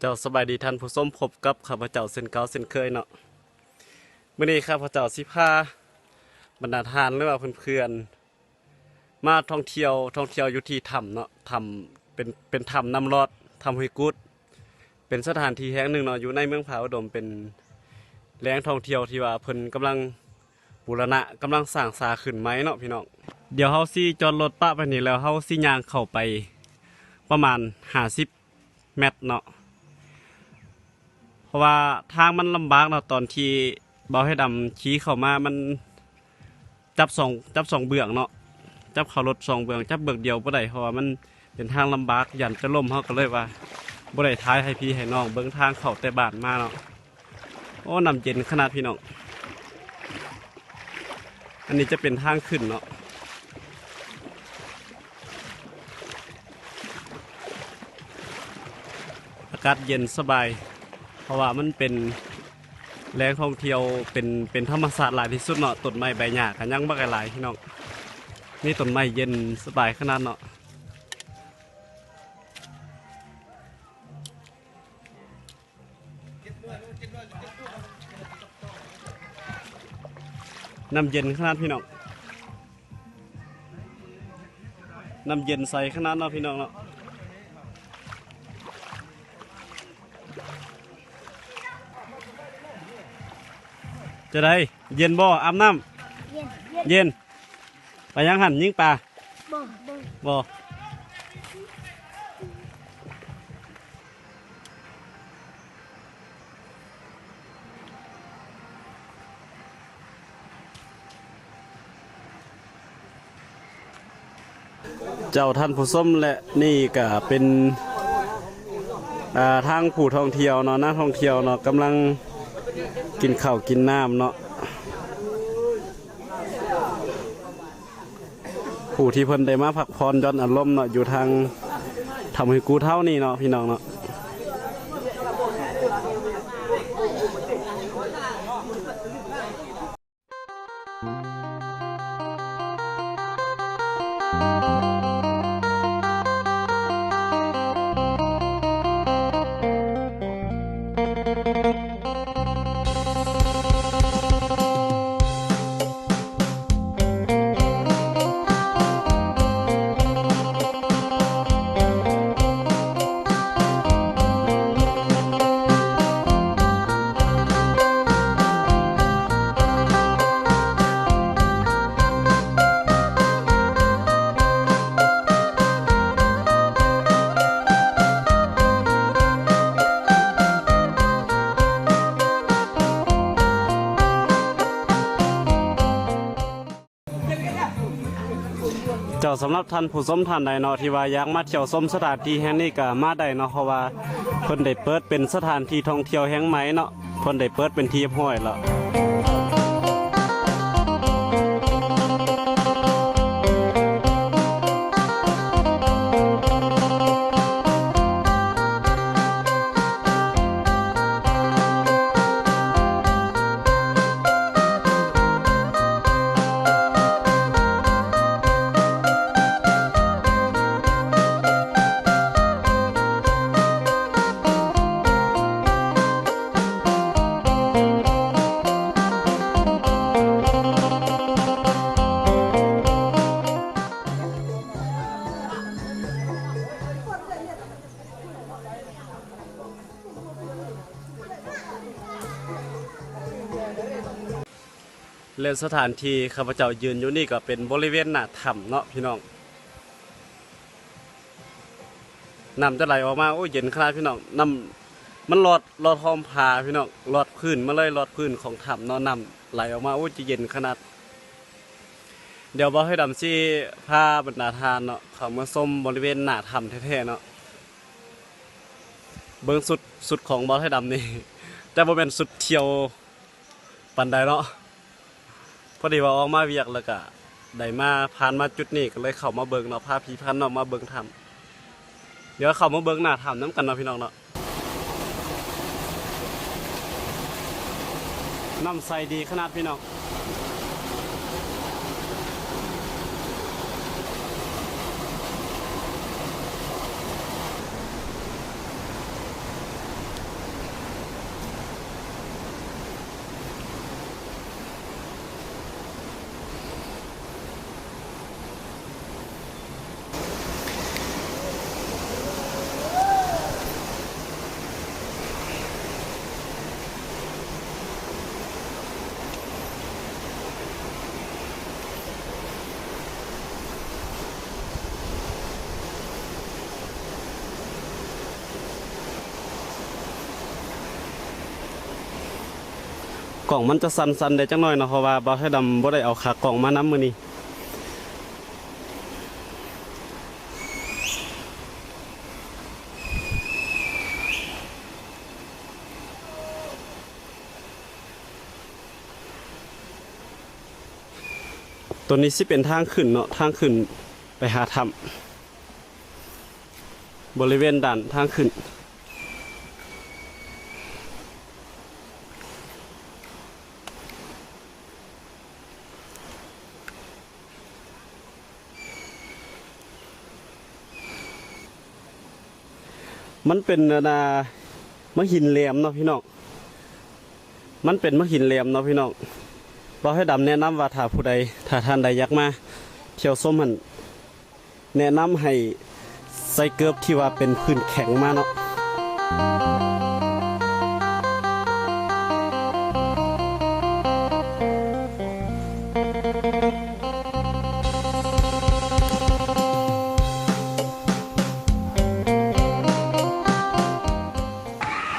เจ้าสบายดีท่านผู้ชมพบกับข้าพเจ้าเส้นเก่าเส้นเคยเนาะมื่อนี้ข้าพเจ้าสิพาบรรดาทานหรือว่าเพื่อนๆมาท่องเที่ยวท่องเที่ยวอยู่ที่ถ้ำเนาะถ้ำเป็นเป็นถ้ำน้ำรอดถ้ำห้วยกุดเป็นสถานที่แห่งหนึ่งเนาะอยู่ในเมืองผาอุดมเป็นแหล่งท่องเที่ยวที่ว่าเพิ่นกำลังบูรณะกำลังสร้างสาขึ้นไหมเนาะพี่น้องเดี๋ยวเฮาสิจอดรถปะไปนี่แล้วเฮาสิย่างเข้าไปประมาณ50เมตรเนาะ ราะว่าทางมันลำบากเนาะตอนที่เบาให้ดำขี่เข้ามามันจับสองจับสองเบื้องเนาะจับเขารถสองเบื้องจับเบื้องเดียวบ่ได้เพราะว่ามันเป็นทางลำบากยันจะล่มเขาก็เลยว่าบ่ได้ท้ายให้พี่ให้น้องเบิ่งทางเขาแต่บานมาเนาะโอ้น้ำเย็นขนาดพี่น้องอันนี้จะเป็นทางขึ้นเนาะอากาศเย็นสบาย เพราะว่ามันเป็นแหล่งท่องเที่ยวเป็นเป็นธรรมศาสตร์หลายที่สุดเนาะต้นไม้ใบหญ้ากันยังบักหลายพี่น้องนี่ต้นไม้เย็นสบายขนาดเนาะน้ำเย็นขนาดพี่น้องน้ำเย็นใสขนาดเนาะพี่น้องเนาะ จะได้เย็นบ่อาบน้เย็นำเย็นเย็น ไปยังหันยิงปลาบ่บ่บ่เจ้าท่านผู้ส้มและนี่ก็เป็น อ่าทางผู้ท่องเที่ยวเนาะนักท่องเที่ยวเนาะกำลัง กินข้าวกินน้ำเนาะผู้ที่เพิ่นได้มาพักผ่อนย้อนอารมณ์เนาะอยู่ทางทำให้กูเท่านี่เนาะพี่น้องเนาะ สำหรับท่านผู้ชมท่านใดเนาะที่ว่าอยากมาเที่ยวชมสถานที่แห่งนี้ก็มาได้เนาะเพราะว่าเพิ่นได้เปิดเป็นสถานที่ท่องเที่ยวแห่งใหม่เนาะเพิ่นได้เปิดเป็นที่ห้อยแล้ว และสถานที่ข้าพเจ้ายืนอยู่นี่ก็เป็นบริเวณหน้าถ้ำเนาะพี่น้องน้ำจะไหลออกมาโอ้เย็นขนาดพี่น้องน้ำมันหลอดหลอดหอมพาพี่น้องหลอดพื้นมาเลยหลอดพื้นของถ้ำเนาะน้ำไหลออกมาโอ้จะเย็นขนาด เดี๋ยวบ่ให้ดำซี่พาบรรดาทานเนาะเขามาส้มบริเวณหน้าถ้ำแท้ๆเนาะเบิ้องสุดสุดของบ่ให้ดำนี่แต่บ่เป็นสุดเที่ยวปันใดเนาะ พอดีว่าออกมาเวียกแล้วก็ได้มาผ่านมาจุดนี้ก็เลยเข้ามาเบิ่งเนาะพาพี่พันเนาะมาเบิ่งทำเดี๋ยวเข้ามาเบิ่งหน้าทำน้ำกันเนาะพี่น้องเนาะน้ำใสดีขนาดพี่น้อง กล่องมันจะสั่นๆได้จังหน่อยเนาะเพราะว่าบ่าวให้ดำบ่ได้เอาขากล่องมานํมื้อนี้ตัวนี้สิเป็นทางขึ้นเนาะทางขึ้นไปหาถ้ำบริเวณด่านทางขึ้น มันเป็นนามะหินแหลมเนาะพี่น้อง มันเป็นมะหินแหลมเนาะพี่น้องเราให้ดำแนะนำว่าถ้าผู้ใดถ้าท่านใดอยากมา เที่ยวส้มหันแนะนำให้ใส่เกือบที่ว่าเป็นพื้นแข็งมาเนาะ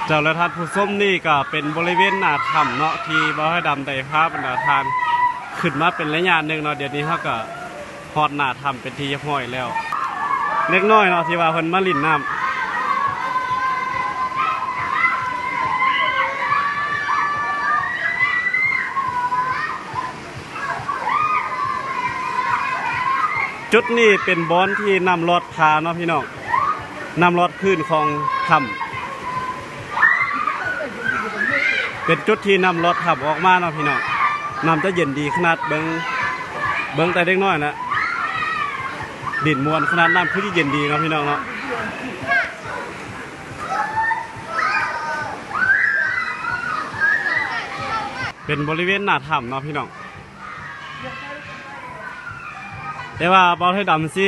เจ้าและท่านผู้ส้มนี่ก็เป็นบริเวณหน้าถ้ำเนาะที่บ่ให้ดำได้ภาพบรรดาทานขึ้นมาเป็นระยะหนึ่งเนาะเดี๋ยวนี้เขาก็ฮอดหน้าถ้ำเป็นที่ห้อยแล้ว เล็กน้อยเนาะที่ว่าเพิ่นมาลิ่นน้ำจุดนี้เป็นบอนที่นำรถพาเนาะพี่น้องนำรถขึ้นของถ้ำ เป็นจุดที่นำรถขับออกมาเนาะพี่น้องน้ำจะเย็นดีขนาดเบิงเบิงแต่เล็กน้อยนะดินมวนขนาดน้ำคือที่เย็นดีเนาะพี่น้องเนาะเป็นบริเวณหน้าถ้ำเนาะพี่น้องแต่ว่าบอลให้ดำสิ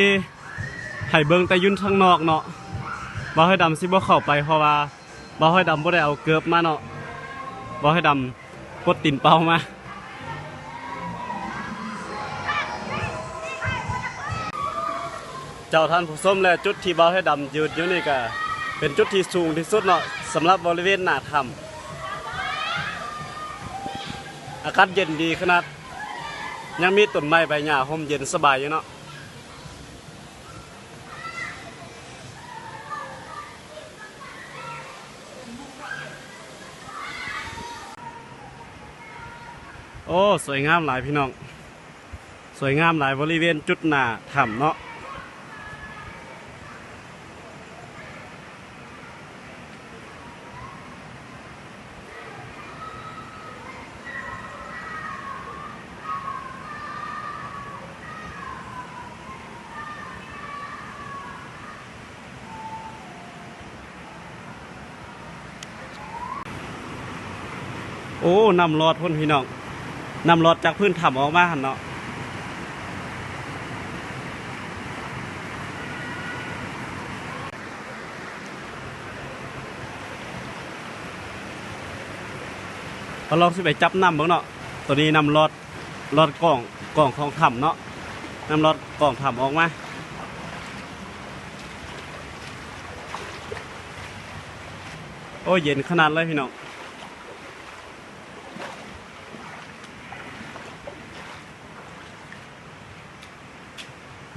ให้เบิงแต่ยุ่นข้างนอกเนาะบอลให้ดำสิบ่เข้าไปเพราะว่าบอลให้ดำบ่ได้เอาเกือบมาเนาะ บอให้ดำกดตินเป้ามาเจ้าท่านผู้ชมและจุดที่บอให้ดำยืนอยู่นี่ก็เป็นจุดที่สูงที่สุดเนาะสำหรับบริเวณหน้าถ้ำอากาศเย็นดีขนาด ยังมีต้นไม้ใบหญ้าห่มเย็นสบายอยู่เนาะ โอ้ สวยงามหลายพี่น้อง สวยงามหลายบริเวณจุดหน้าถ้ำเนาะโอ้นำรอดพ่นพี่น้อง นำรอดจากพื้นถ้ำออกมาหันเนาะเราลองสิไปจับน้ำบ้างเนาะ ตัวนี้นำรอดรอดกล่องกล่องของถ้ำเนาะนำรอดกล่องถ้ำออกมาโอ้เย็นขนาดเลยพี่น้อง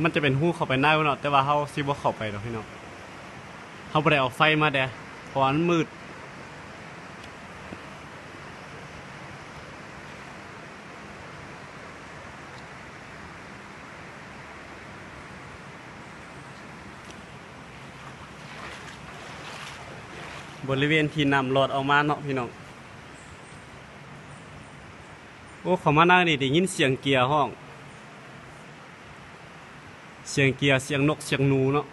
มันจะเป็นหู้เข้าไปได้เนาะแต่ว่าเขาซิบ่เข้าไปดอกพี่น้องเขาบ่ได้เอาไฟมาเด้เพราะมันมืดบริเวณที่นำรถออกมาเนาะพี่น้อง โอ้เขามานั่งนี่ได้ยินเสียงเกียร์ห้อง เสียงเกียร์เสียงนกเสียงนูเนาะ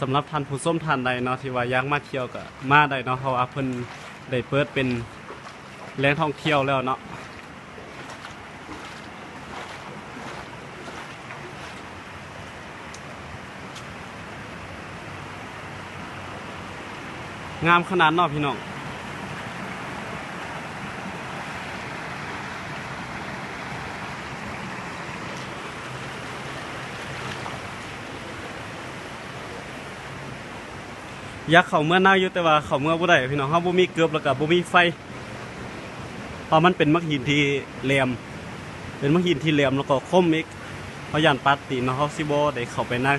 สำหรับท่านผู้ส้มท่านใดเนาะที่ว่าอยากมาเที่ยวก็มาได้เนาะเพราะว่าเพิ่นได้เปิดเป็นแหล่งท่องเที่ยวแล้วเนาะ งามขนาดนอกพี่น้องยักษ์เขาเมื่อน่าอยู่แต่ว่าเขาเมื่อบ่ได้พี่น้องเขาบ่มีเกือบแล้วก็บบ่มีไฟเพราะมันเป็นมักหินที่แหลมเป็นมักหินที่แหลมแล้วก็คมอีกเพราะย่านปัดตินาะเขาสิบได้เข้าไปนั่ง